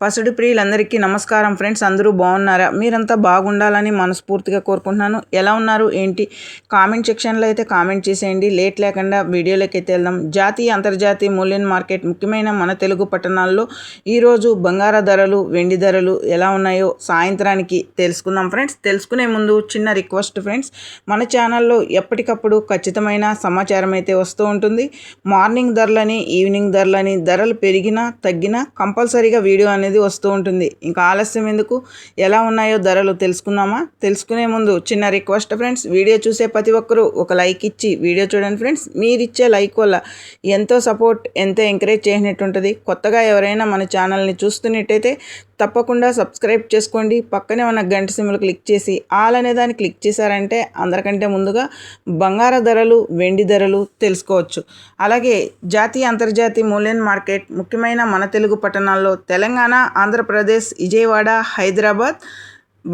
పసుడు ప్రియులందరికీ నమస్కారం ఫ్రెండ్స్ అందరూ బాగున్నారా? మీరంతా బాగుండాలని మనస్ఫూర్తిగా కోరుకుంటున్నాను. ఎలా ఉన్నారు? ఏంటి? కామెంట్ సెక్షన్లో అయితే కామెంట్ చేసేయండి. లేట్ లేకుండా వీడియోలోకి అయితే వెళ్దాం. జాతీయ అంతర్జాతీయ మూల్యం మార్కెట్ ముఖ్యమైన మన తెలుగు పట్టణాల్లో ఈరోజు బంగార ధరలు వెండి ధరలు ఎలా ఉన్నాయో సాయంత్రానికి తెలుసుకుందాం ఫ్రెండ్స్. తెలుసుకునే ముందు చిన్న రిక్వెస్ట్ ఫ్రెండ్స్ మన ఛానల్లో ఎప్పటికప్పుడు ఖచ్చితమైన సమాచారం అయితే వస్తూ ఉంటుంది. మార్నింగ్ ధరలని ఈవినింగ్ ధరలని ధరలు పెరిగినా తగ్గినా కంపల్సరీగా వీడియో అనేది వస్తూ ఉంటుంది. ఇంకా ఆలస్యం ఎందుకు? ఎలా ఉన్నాయో ధరలు తెలుసుకుందామా? తెలుసుకునే ముందు చిన్న రిక్వెస్ట్ ఫ్రెండ్స్ వీడియో చూసే ప్రతి ఒక్కరూ ఒక లైక్ ఇచ్చి వీడియో చూడండి ఫ్రెండ్స్. మీరు ఇచ్చే లైక్ వల్ల ఎంతో సపోర్ట్ ఎంతో ఎంకరేజ్ చేసినట్టు ఉంటుంది కొత్తగా ఎవరైనా మన ఛానల్ని చూస్తున్నట్టయితే తప్పకుండా సబ్స్క్రైబ్ చేసుకోండి. పక్కనే ఉన్న గంట సిమ్లు క్లిక్ చేసి ఆల్ అనే దాన్ని క్లిక్ చేశారంటే అందరికంటే ముందుగా బంగార ధరలు వెండి ధరలు తెలుసుకోవచ్చు. అలాగే జాతీయ అంతర్జాతీయ మూల్యం మార్కెట్ ముఖ్యమైన మన తెలుగు పట్టణాల్లో తెలంగాణ ఆంధ్రప్రదేశ్ విజయవాడ హైదరాబాద్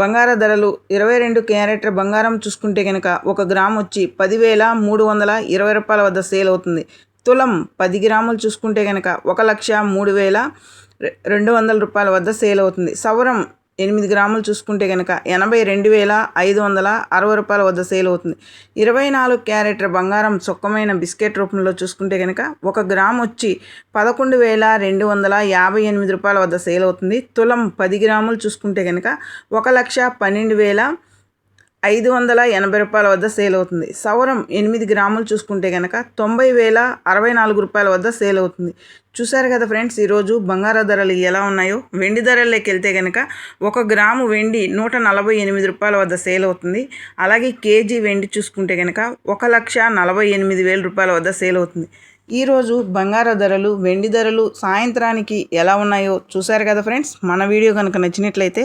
బంగార ధరలు ఇరవై రెండు క్యారెట్ల బంగారం చూసుకుంటే కనుక ఒక గ్రామ్ వచ్చి పదివేల మూడు వందల ఇరవై రూపాయల వద్ద సేల్ అవుతుంది. తులం పది గ్రాములు చూసుకుంటే కనుక ఒక లక్ష మూడు వేల రెండు వందల రూపాయల వద్ద సేల్ అవుతుంది. సవరం ఎనిమిది గ్రాములు చూసుకుంటే కనుక ఎనభై రెండు వేల ఐదు వందల అరవై రూపాయల వద్ద సేల్ అవుతుంది. ఇరవై నాలుగు క్యారెట్ల బంగారం చొక్కమైన బిస్కెట్ రూపంలో చూసుకుంటే కనుక ఒక గ్రామ్ వచ్చి పదకొండు వేల రెండు వందల యాభై ఎనిమిది రూపాయల వద్ద సేల్ అవుతుంది. తులం పది గ్రాములు చూసుకుంటే కనుక ఒక లక్ష పన్నెండు వేల ఐదు వందల ఎనభై రూపాయల వద్ద సేల్ అవుతుంది. సవరం ఎనిమిది గ్రాములు చూసుకుంటే కనుక తొంభై వేల అరవై నాలుగు రూపాయల వద్ద సేల్ అవుతుంది. చూసారు కదా ఫ్రెండ్స్ ఈరోజు బంగార ధరలు ఎలా ఉన్నాయో? వెండి ధరల్లోకి వెళ్తే కనుక ఒక గ్రాము వెండి నూట నలభై ఎనిమిది రూపాయల వద్ద సేల్ అవుతుంది. అలాగే కేజీ వెండి చూసుకుంటే కనుక ఒక లక్ష నలభై ఎనిమిది వేల రూపాయల వద్ద సేల్ అవుతుంది. ఈరోజు బంగార ధరలు వెండి ధరలు సాయంత్రానికి ఎలా ఉన్నాయో చూసారు కదా ఫ్రెండ్స్? మన వీడియో కనుక నచ్చినట్లయితే